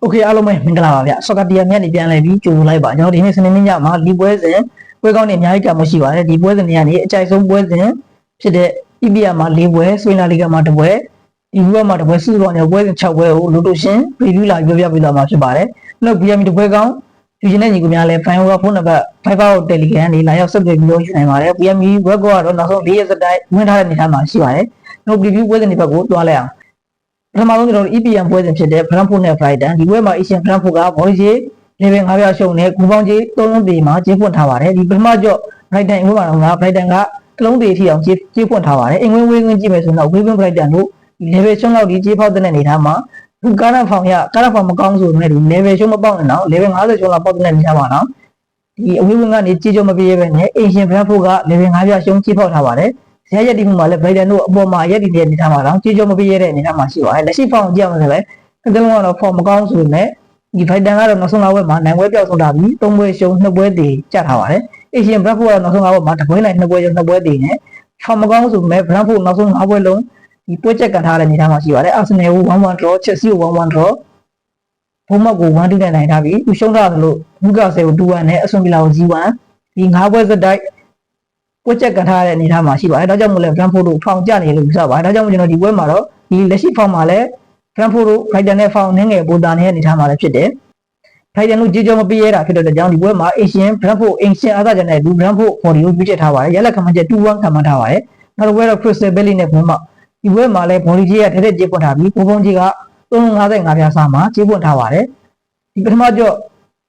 โอเคအားလုံးပဲမင်္ဂလာပါဗျဆော့ကတီယာမြတ်နေပြန်လဲပြီးကြိုလိုက်ပါကျွန်တော်ဒီနေ့စနေနေ့ညမှာဒီပွဲစဉ်ပွဲကောင်းနေအများကြီးကမရှိပါနဲ့ဒီပွဲစဉ်တွေကနေအကြိုက်ဆုံးပွဲစဉ်ဖြစ်တဲ့ EPL မှာ၄ပွဲဆွေးနာလီဂါမှာတစ်ပွဲဒီဘက်မှာတစ်ပွဲစုစုပေါင်းနေပွဲစဉ်6ပွဲကိုလို့လို့ရှင် preview လာပြောပြပေးသွားမှာဖြစ်ပါတယ်နောက် BM တစ်ပွဲကောင်းယူရှင်တဲ့ညီကိုများလဲ fine over ဖုန်းနံပါတ်5ပါတ် Telegram နေလာရောက်ဆက်သွယ်ပြီးလို့ယူနိုင်ပါတယ် BM ဘက်ကတော့နောက်ဆုံး၄ရက်စတိုင်းဝင်ထားတဲ့အနေအထားမှာရှိပါတယ်နောက် preview ပွဲစဉ်တွေဘက်ကိုတွားလိုက်အောင် ပထမဆုံးကျွန်တော်တို့ EPM ပွဲစဉ်ဖြစ်တဲ့ Frankfurt နဲ့ Brighton ဒီပွဲမှာ Asian Frankfurt ကဘော်လီဂျီ level 5ပြရှုံးနဲ့ဂူပေါင်းကြီး3လုံးပေမှာကျေးဖွင့်ထားပါတယ်ဒီပထမကြော့ Brighton အင်္ဂလိပ်မှာတော့ Brighton ကတလုံးပေထိအောင်ကျေးကျေးဖွင့်ထားပါတယ်အင်္ဂလိပ်ဝေးဝင်းကြည့်မယ်ဆိုတော့ဝေးဝင်း Brighton တို့ level ရှုံးလောက်ဒီကျေးဖောက်တဲ့အနေထားမှာဒီကားရဖောင်ရကားရဖောင်မကောင်းဆိုရင်ဒီ level ရှုံးမပေါက်နဲ့တော့ level 50ရှုံးလောက်ပေါက်တဲ့အနေထားပါတော့ဒီအဝေးဝင်းကနေကျေးကြောမပြေးပဲနဲ့ Asian Frankfurt က level 5ပြရှုံးကျေးဖောက်ထားပါတယ် ဇာရက်ဒီမှုမှာလည်းဗိုက်တန်တို့အပေါ်မှာရက်ဒီတဲ့အနေထားမှာတော့ကြေးကြောမပေးရတဲ့အနေထားမှာရှိပါတယ်လက်ရှိဖောင်ကြည့်ရမှာဆိုလည်းအကလုံးကတော့ဖောင်မကောင်းဆိုပေမဲ့ဒီဗိုက်တန်ကတော့နောက်ဆုံးလာဝက်မှာနိုင်ပွဲပြောက်ဆုံးတာပြီး၃ပွဲရှုံး၂ပွဲတည်ကျထားပါတယ်အေရှင်ဘရက်ဖို့ကတော့နောက်ဆုံးလာဝက်မှာတစ်ပွဲနိုင်၂ပွဲရှုံး၂ပွဲတည်နဲ့ဖောင်မကောင်းဆိုပေမဲ့ဘရက်ဖို့နောက်ဆုံး၅ပွဲလုံးဒီပွဲချက်ကန်ထားတဲ့အနေထားမှာရှိပါတယ်အာဆင်နယ်ကို1-1 draw ချက်စီကို1-1 draw ဘုံမောက်ကို1-2နဲ့နိုင်ထားပြီးသူရှုံးထားတယ်လို့လူကာဆယ်ကို2-1နဲ့အဆွန်ဗီလာကို0-1ဒီ၅ပွဲစတိုက် ပွဲချက်ကန်ထားတဲ့အနေအထားမှာရှိပါတယ်။ဒါကြောင့်မို့လဲ Brentford တို့ဖောင်ကြနေလို့ယူဆပါတယ်။ဒါကြောင့်မို့ကျွန်တော်ဒီပွဲမှာတော့ဒီလက်ရှိဖောင်မှာလဲ Brentford တို့ Brighton နဲ့ဖောင်နည်းငယ်ပိုတာနေတဲ့အနေအထားမှာလည်းဖြစ်တယ်။ Brighton တို့ကြေးကြောမပေးရတာဖြစ်တဲ့ကြောင့်ဒီပွဲမှာ Asian Brentford Asian အားသာကြတဲ့လူ Brentford body ကိုပြည့်ချက်ထားပါတယ်။ရလက်ခံမှချက်2-1ခံမှထားပါတယ်။နောက်တစ်ပွဲတော့ Crystal Palace နဲ့ဘုံမှာဒီပွဲမှာလဲ body ကြီးကတရက်ကြေးပွင့်ထားပြီးပုံပုံကြီးက355ပြားစားမှာကြေးပွင့်ထားပါတယ်။ဒီပထမကြော့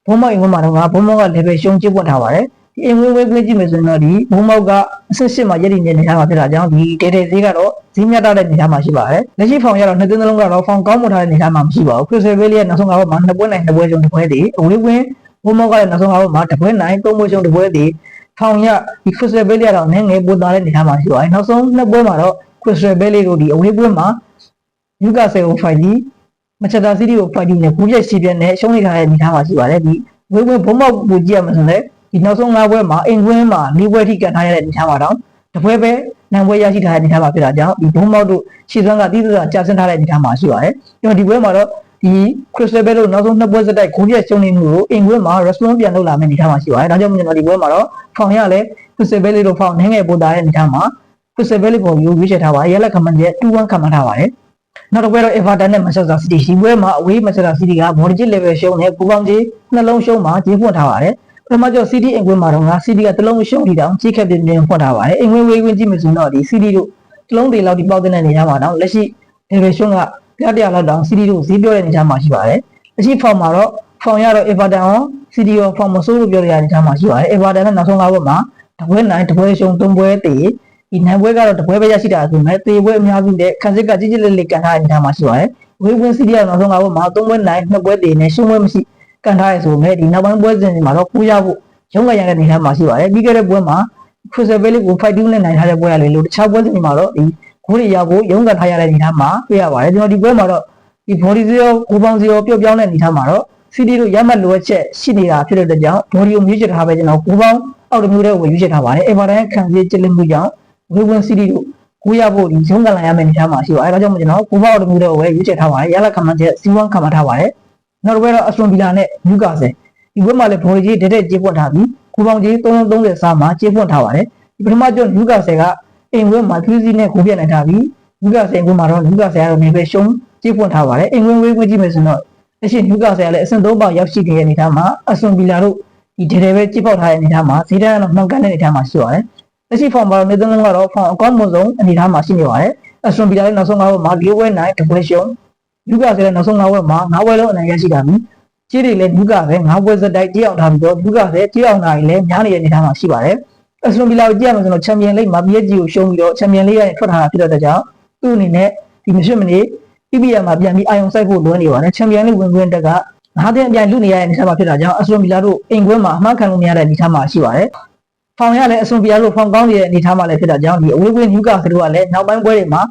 ဘုံမောက်အင်္ဂလိပ်မှာတော့ဘုံမောက်က level ရှုံးကြေးပွင့်ထားပါတယ်။ဒီ အင်ဝေးဝေးကလေးကြည့်မယ်ဆိုရင်တော့ဒီဘုံမောက်ကအဆင့်ရှစ်မှာရည်ရည်နေနေထားမှာဖြစ်တာကြောင့်ဒီတေတေဈေးကတော့ဈေးမြတ်တဲ့နေထားမှာရှိပါတယ်။လက်ရှိဖောင်ရတော့နှစ်သိန်းလုံးကတော့ဖောင်ကောင်းမွန်ထားတဲ့နေထားမှာမရှိပါဘူး။ Crystal Palace ရဲ့နောက်ဆုံးကမှာနှစ်ပွဲနိုင်နှစ်ပွဲရှုံးတစ်ပွဲတည်အဝေးဝင်းဘုံမောက်ကလည်းနောက်ဆုံးကမှာတစ်ပွဲနိုင်သုံးပွဲရှုံးတစ်ပွဲတည်ဖောင်ရဒီ Crystal Palace ကတော့နည်းငယ်ပိုသားတဲ့နေထားမှာရှိပါတယ်။နောက်ဆုံးနှစ်ပွဲမှာတော့ Crystal Palace တို့ဒီအဝေးပွဲမှာ Newcastle ကိုဖိုင်ဒီမချက်တာစီးတီးကိုဖိုင်ဒီနဲ့ဘူးရက်ရှိပြနဲ့ရှုံးနေထားတဲ့နေထားမှာရှိပါတယ်ဒီဝေးဝင်းဘုံမောက်ကိုကြည့်ရမှာဆိုရင် ဒီနောက်ဆုံး၅ပွဲမှာအင်ကွင်းမှာ၄ပွဲထိကန်ထားရတဲ့အနေအထားမှာတော့တပွဲပဲနိုင်ပွဲရရှိထားတဲ့အနေအထားမှာဖြစ်တာကြောင့်ဒီဘုံမောက်တို့ရှီသွမ်းကတိတိကျကျကြာဆင်းထားတဲ့အနေအထားမှာရှိပါတယ်။ကျွန်တော်ဒီပွဲမှာတော့ဒီ Crystal Palace တို့နောက်ဆုံးနှစ်ပွဲစတိုက်ဂိုးပြည့်ရှုံးနေမှုကိုအင်ကွင်းမှာ response ပြန်လုပ်လာမယ့်အနေအထားမှာရှိပါတယ်။ဒါကြောင့်ကျွန်တော်ဒီပွဲမှာတော့ဖောင်ရလဲ Crystal Palace တို့ဖောင်နည်းငယ်ပို့တာတဲ့အနေအထားမှာ Crystal Palace ကိုယူရွေးချယ်ထားပါတယ်။ရလက်ခမန်ရဲ့2-1ခမန်ထားပါတယ်။နောက်တစ်ပွဲတော့ Everton နဲ့ Manchester City ဒီပွဲမှာ away Manchester City က body level ရှုံးနဲ့ပူပေါင်းကြီးနှလုံးရှုံးမှာကြီးပွင့်ထားပါတယ်။ ပထမကျော် CD အင်ကွင်းမှာတော့ငါ CD ကတလုံးရှုံးထီတောင်ကြီးခက်ပြင်းပြင်းဖွင့်ထားပါတယ်အင်ကွင်းဝေးဝင်းကြည့်မယ်ဆိုတော့ဒီ CD တို့တလုံးတွေလောက်ဒီပေါက်တဲ့နေရာမှာတော့လက်ရှိ level ရှုံးကပြတရလောက်တောင် CD တို့ဈေးပြောတဲ့နေရာမှာရှိပါတယ်လက်ရှိ form မှာတော့ form ရတော့ Everton ရော CD ရော form မဆိုးလို့ပြောရတဲ့နေရာမှာရှိပါတယ် Everton နဲ့နောက်ဆုံး၅ဘက်မှာတပွဲနိုင်တပွဲရှုံး၃ပွဲတည်ဒီနိုင်ပွဲကတော့တပွဲပဲရရှိတာဆိုမဲ့တေပွဲအများစုတဲ့ခံစစ်ကကြီးကြီးလေးလေးကန်ထားတဲ့နေရာမှာရှိပါတယ်ဝေးဝင်း CD ကနောက်ဆုံး၅ဘက်မှာ၃ပွဲနိုင်၂ပွဲတည်နဲ့ရှုံးပွဲမရှိ ကန်ထားရဆိုမဲ့ဒီနောက်ပိုင်းပွဲစဉ်တွေမှာတော့ကိုးရဖို့ရုံးကရတဲ့နေရာမှာရှိပါတယ်ပြီးခဲ့တဲ့ပွဲမှာ Crystal Palace ကို5-2နဲ့နိုင်ထားတဲ့ပွဲရလေလို့တခြားပွဲတွေမှာတော့ဒီဂိုးတွေရောက်ကိုရုံးကထားရတဲ့နေရာမှာတွေ့ရပါတယ်ကျွန်တော်ဒီပွဲမှာတော့ဒီ body zero ကိုပေါင်း zero ပျော့ပြောင်းတဲ့နေရာမှာတော့ CD တို့ရမှတ်လိုအပ်ချက်ရှိနေတာဖြစ်တဲ့အတွက်ကြောင့် body ကိုမြည်ချထားပဲကျွန်တော်ကိုပေါင်းအောက်တစ်မျိုးတည်းကိုရွေးချယ်ထားပါတယ် Everton ခံစည်းကျလင်းမှုကြောင့်ဝေဝင် CD တို့ကိုရဖို့ဒီရုံးကလာရမယ့်နေရာမှာရှိပါအဲဒါကြောင့်ကျွန်တော်ကိုပေါင်းအောက်တစ်မျိုးတည်းကိုပဲရွေးချယ်ထားပါတယ်ရလခမန်ချက် C1 ခမန်ထားပါတယ် နောက်တစ်ပွဲတော့ Aston Villa နဲ့ Newcastle ဒီဘက်မှာလည်း body ကြီးတက်တက်ကြေးပွက်ထားပြီးကိုပေါင်းကြီး330စားမှာကြေးပွက်ထားပါတယ်ဒီပထမကျော့ Newcastle ကအိမ်ဝင်းမှာ3စီးနဲ့ကိုပြတ်နိုင်ထားပြီး Newcastle အိမ်ဝင်းမှာတော့ Newcastle ကတော့နေပဲရှုံးကြေးပွက်ထားပါတယ်အိမ်ဝင်းဝေးဝေးကြည့်မယ်ဆိုတော့လက်ရှိ Newcastle ကလည်းအဆင့်3ပေါက်ရောက်ရှိနေတဲ့အနေအထားမှာ Aston Villa တို့ဒီဒဲဒဲပဲကြေးပေါက်ထားတဲ့အနေအထားမှာဈေးတန်းကတော့မှန်ကန်တဲ့အနေအထားမှာရှိပါတယ်လက်ရှိ form မှာတော့နေသလုံးကတော့ form အကောင်းဆုံးအနေအထားမှာရှိနေပါတယ် Aston Villa လည်းနောက်ဆုံး၅ဘက်မှာ၄ဝဲနိုင်တပွဲ ရှုံး Newcastle လည်းနောက်ဆုံး၅ဘက်မှာ၅ဝဲလုံးအနိုင်ရရှိတာပြီးကြေးတွေလည်းမြူးကပဲငါးပွဲစတိုက်ကြေးအောင်ထားပြီးတော့မြူးကပဲကြေးအောင်ထားရင်လည်းများနေတဲ့အနေအထားမှာရှိပါတယ်။အစလွန်ဗီလာကိုကြည့်ရမယ်ဆိုတော့ချန်ပီယံလိဂ်မှာ PSG ကိုရှုံးပြီးတော့ချန်ပီယံလိဂ်ကနေထွက်ထားတာဖြစ်တဲ့ကြောင့်သူ့အနေနဲ့ဒီမရှိမနေ PPL မှာပြန်ပြီးအာယုံစိုက်ဖို့လွှဲနေပါတယ်။ချန်ပီယံလိဂ်ဝင်ခွင့်တက်ကငါးတဲ့အပြိုင်လူနေရတဲ့အနေအထားမှာဖြစ်တာကြောင့်အစလွန်ဗီလာတို့အိမ်ခွင်းမှာအမှန်ခံလို့မရတဲ့အနေအထားမှာရှိပါတယ်။ဖောင်ရလည်းအစလွန်ဗီလာတို့ဖောင်ကောင်းနေတဲ့အနေအထားမှာလည်းဖြစ်တာကြောင့်ဒီအဝေးကွင်းနျူကာဆယ်တို့ကလည်းနောက်ပိုင်းပွဲတွေမှာ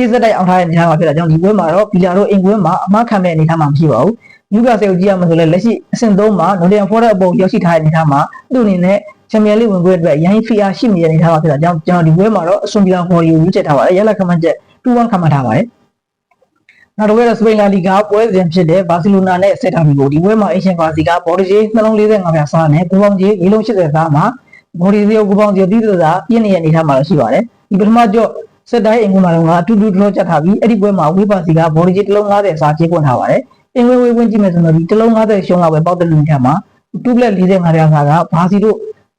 ကျေးစက်တိုက်အောင်ထားတဲ့အနေအထားမှာဖြစ်တာကြောင့်ဒီပွဲမှာတော့ဗီလာတို့အိမ်ကွင်းမှာအမှန်ခံတဲ့အနေအထားမှာမရှိပါဘူး။ယူကာဆယ်ကိုကြည့်ရမှာဆိုလဲလက်ရှိအဆင့်3မှာနိုဒီယန်ဖော်တဲ့အပေါ်ရောက်ရှိထားတဲ့အနေအထားမှာသူ့အနေနဲ့ချန်ပီယံလိဝင်ခွင့်အတွက်ရန်ဖီအားရှိနေတဲ့အနေအထားမှာဖြစ်တာကြောင့်ကျွန်တော်ဒီပွဲမှာတော့အဆွန်ပီယံဖော်ရီကိုရွေးချယ်ထားပါတယ်ရလက်ခမန်းချက်2-1ခမန်းထားပါတယ်နောက်တစ်ခုကတော့စပိန်လာလီဂါပွဲစဉ်ဖြစ်တဲ့ဘာစီလိုနာနဲ့ဆက်တာဘီကိုဒီပွဲမှာအရှင်ဘာစီကဘော်ဒီဂျေနှလုံး45ပြားစားနဲ့ကိုပေါင်းကြီးရေလုံး80သားမှာဘော်ဒီဇီယိုကိုပေါင်းကြီးတိတိကျကျပြည့်နေတဲ့အနေထားမှာတော့ရှိပါတယ်ဒီပထမကြော့ ဆက်တိုင်းအင်္ဂုမှာတော့အတူတူတော့ကြထားပြီးအဲ့ဒီပွဲမှာဝေးပါစီကဘော်ဒီဂျေတစ်လုံး90စားချေးခွင့်ထားပါတယ်အင်္ဂဝေးဝေးဝင်ကြည့်မယ်ဆိုတော့ဒီတစ်လုံး90ရှုံးကပဲပေါက်တဲ့လူထဲမှာတူပလက်45ပြားစားကဘာစီတို့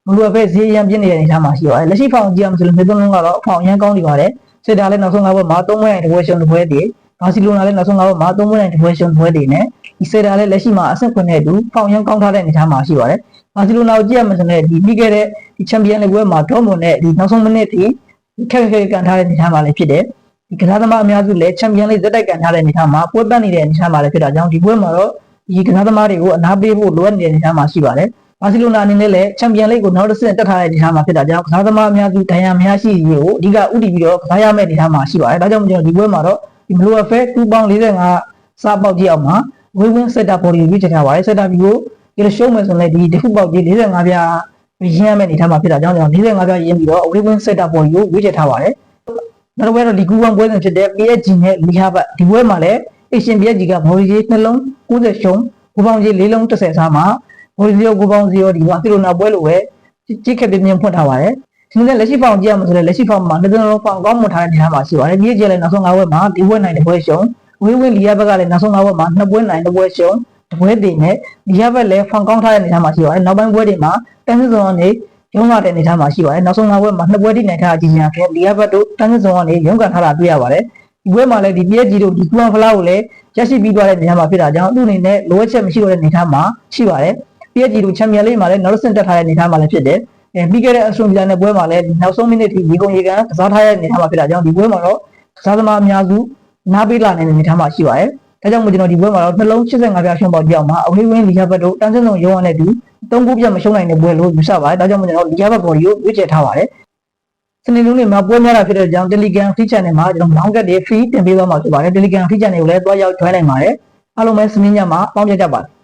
မလိုအပ်ပဲဈေးရန်ပြည့်နေတဲ့အနေထားမှာရှိပါတယ်လက်ရှိဖောင်ကြည့်အောင်ဆိုလို့မြေသုံးလုံးကတော့အဖောင်ရန်ကောင်းနေပါတယ်စစ်တာလည်းနောက်ဆုံးကပွဲမှာ3ပွဲရင်တစ်ပွဲရှုံးတစ်ပွဲတည်းဘာစီလိုနာလည်းနောက်ဆုံးကတော့မှာသုံးပွဲနိုင်တစ်ပွဲရှင်ပွဲတွေနဲ့ဒီစေတာလည်းလက်ရှိမှာအဆင့်ခွင့်တဲ့အတူဖောင်ရန်ကောင်းထားတဲ့အနေအထားမှာရှိပါတယ်။ဘာစီလိုနာကိုကြည့်ရမှဆိုရင်ဒီပြီးခဲ့တဲ့ဒီချန်ပီယံလိပွဲမှာဒေါမွန်နဲ့ဒီနောက်ဆုံးမိနစ်ထိ ခက်ခက်ကန်ထားတဲ့အနေအထားမှာလည်းဖြစ်တယ်။ဒီကစားသမားအများစုလည်းချန်ပီယံလိဇက်တိုက်ကန်ထားတဲ့အနေအထားမှာပွဲပတ်နေတဲ့အနေအထားမှာလည်းဖြစ်တာကြောင့်ဒီပွဲမှာတော့ဒီကစားသမားတွေကိုအနာပေးဖို့လိုအပ်နေတဲ့အနေအထားမှာရှိပါတယ်။ဘာစီလိုနာအနေနဲ့လည်းချန်ပီယံလိကိုနောက်တစ်ဆင့်တက်ထားတဲ့အနေအထားမှာဖြစ်တာကြောင့်ကစားသမားအများစုဒဏ်ရာများရှိရေးကိုအဓိကဥတည်ပြီးတော့ကစားရမယ့်အနေအထားမှာရှိပါတယ်။ဒါကြောင့်ကျွန်တော်ဒီပွဲမှာတော့ဒီမလိုအပ်ဖဲ2ပေါင်း45စားပေါက်ကြည့်အောင်မှာဝင်းဝင်းစက်တာပေါ်ဒီရွေးချယ်ထားပါတယ်စက်တာဘီကိုဒီလိုရှုံးမယ်ဆိုရင်လည်းဒီတစ်ခုပေါက်ကြီး45ပြား ရင်းရမယ့်အနေထားမှာဖြစ်တာကြောင့်ကျွန်တော်45ပြားရင်းပြီးတော့ဝင်းဝင်းစက်တာပေါ်ဒီကိုရွေးချယ်ထားပါတယ်နောက်တစ်ပွဲတော့ဒီကူပန်ပွဲစဉ်ဖြစ်တဲ့ PSG နဲ့လီဟာဘတ်ဒီပွဲမှာလည်း Asian PSG ကဘော်ဒီကြီးနှလုံး90ရှုံးဘူပေါင်းကြီး၄လုံး30စားမှာဘော်ဒီ0ဘူပေါင်း0ဒီဝါစီလိုနာပွဲလိုပဲကြည့်ခက်ပြင်းပြင်းဖွင့်ထားပါတယ်ဒီနေ့လက်ရှိဖောင်ကြည့်ရမှာဆိုရင်လက်ရှိဖောင်မှာနှစ်သုံးလုံးဖောင်ကောင်းမွန်ထားတဲ့နေရာမှာရှိပါတယ်။ဒီကြည့်လည်းနောက်ဆုံး၅ဘက်မှာဒီဘက်နိုင်တဲ့ဘက်ရှုံဝေးဝင်းလီယာဘက်ကလည်းနောက်ဆုံး၅ဘက်မှာနှစ်ပွဲနိုင်တစ်ပွဲရှုံ တစ်ပွဲတည်နဲ့လီယာဘက်လည်းဖောင်ကောင်းထားတဲ့နေရာမှာရှိပါတယ်။နောက်ပိုင်းပွဲတွေမှာတန်းစစ်စုံကနေရုံးလာတဲ့နေရာမှာရှိပါတယ်။နောက်ဆုံး၅ဘက်မှာနှစ်ပွဲတည်နိုင်ထားအကြီးကြီးအဖြစ်လီယာဘက်တို့တန်းစစ်စုံကနေရုံးကန်ထားတာတွေ့ရပါတယ်။ဒီပွဲမှာလည်းဒီ PSG တို့ဒီကူဝမ်ဖလာကိုလည်းရရှိပြီးသွားတဲ့နေရာမှာဖြစ်တာကြောင့်သူ့အနေနဲ့လိုအပ်ချက်မရှိတော့တဲ့နေရာမှာရှိပါတယ်။ PSG တို့ချန်ပီယံလိမှာလည်းနောက်တစ်ဆင့်တက်ထားတဲ့နေရာမှာလည်းဖြစ်တယ်။အဲပြီးခဲ့တဲ့အစတိုဗီယာနဲ့ပွဲမှာလည်းနောက်ဆုံးမိနစ်ထိရေကုန်ရေကန်ကစားထားရတဲ့အနေအထားမှာဖြစ်တာကြောင့်ဒီပွဲမှာတော့ကစားသမားအများစုနားပေးလာနေတဲ့အနေအထားမှာရှိပါတယ်။ ဒါကြောင့်မို့ကျွန်တော်ဒီပွဲမှာတော့နှလုံး85ပြားရှုံးပေါက်ကြောက်မှာအဝေးဝင်းလီယာဘတ်တို့တန်းစင်းစုံရုံးရတဲ့တူသုံးခုပြတ်မရှုံးနိုင်တဲ့ပွဲလို့ယူဆပါတယ်။ဒါကြောင့်မို့ကျွန်တော်လီယာဘတ်ဘော်ဒီကိုရွေးချယ်ထားပါတယ်။စနေနေ့မှာပွဲများတာဖြစ်တဲ့ကြောင့် Telegram Free Channel မှာကျွန်တော် long cut တွေ free တင်ပေးသွားမှာဖြစ်ပါတယ်။ Telegram Free Channel ကိုလည်းတွားရောက် join နိုင်ပါတယ်။အားလုံးပဲစနေညမှာပေါင်းပြကြပါတယ်